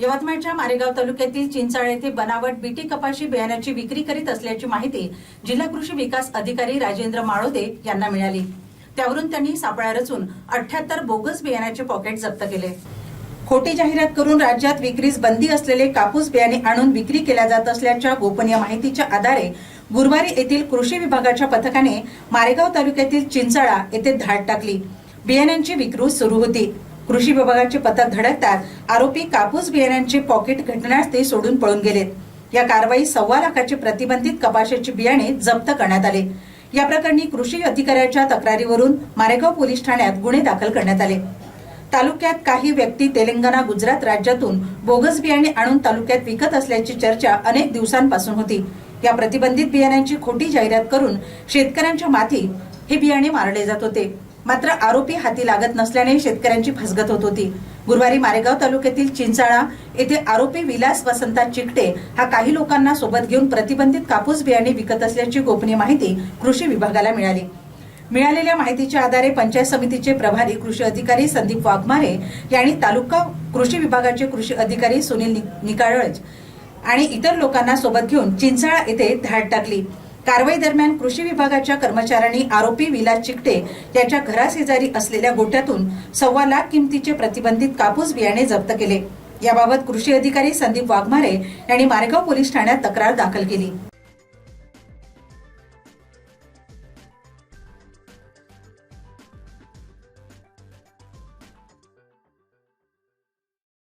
यवतमाळच्या मारेगाव तालुक्यातील चिंचाळ येथे बनावट बीटी कपाशी बियाण्याची विक्री करीत असल्याची माहिती जिल्हा कृषी विकास अधिकारी राजेंद्र माळोदे यांना मिळाली. त्यावरून त्यांनी सापळा रचून अठ्याहत्तर बोगस बियाण्याचे पॉकेट जप्त केले. खोटी जाहिरात करून राज्यात विक्रीस बंदी असलेले कापूस बियाणे आणून विक्री केल्या जात असल्याच्या गोपनीय माहितीच्या आधारे गुरुवारी येथील कृषी विभागाच्या पथकाने मारेगाव तालुक्यातील चिंचाळा येथे धाड टाकली. बियाण्यांची विक्री सुरू होती. कृषी विभागाचे पथक धडकतात आरोपी कापूस बियाण्यांचे पॉकेट घटनास्थळी सोडून पळून गेलेत. या कारवाई सव्वा लाखाचे प्रतिबंधित कपाशीचे बियाणे जप्त करण्यात आले. या प्रकरणी कृषी अधिकाऱ्याच्या तक्रारीवरून मारेगाव पोलीस ठाण्यात गुन्हे दाखल करण्यात आले. तालुक्यात काही व्यक्ती तेलंगणा गुजरात राज्यातून बोगस बियाणे आणून तालुक्यात विकत असल्याची चर्चा अनेक दिवसांपासून होती. या प्रतिबंधित बियाण्यांची खोटी जाहिरात करून शेतकऱ्यांच्या माथी हे बियाणे मारले जात होते. मात्र आरोपी हाती लागत नसल्याने शेतकऱ्यांची फसगत होत होती. गुरुवारी मारेगाव तालुक्यातील चिंचाळा येथे आरोपी विलास वसंता चिकटे हा काही लोकांना सोबत घेऊन प्रतिबंधित कापूस बियाणे विकत असल्याची गोपनीय माहिती कृषी विभागाला मिळाली. मिळालेल्या माहितीच्या आधारे पंचायत समितीचे प्रभारी कृषी अधिकारी संदीप वाघमारे यांनी तालुका कृषी विभागाचे कृषी अधिकारी सुनील नि- निकाळज आणि इतर लोकांना सोबत घेऊन चिंचाळा येथे धाड टाकली. कारवाई दरम्यान कृषी विभागाच्या कर्मचाऱ्यांनी आरोपी विलास चिकटे याच्या घराशेजारी असलेल्या गोट्यातून सव्वा लाख किमतीचे प्रतिबंधित कापूस बियाणे जप्त केले. याबाबत कृषी अधिकारी संदीप वाघमारे यांनी मारेगाव पोलीस ठाण्यात तक्रार दाखल केली.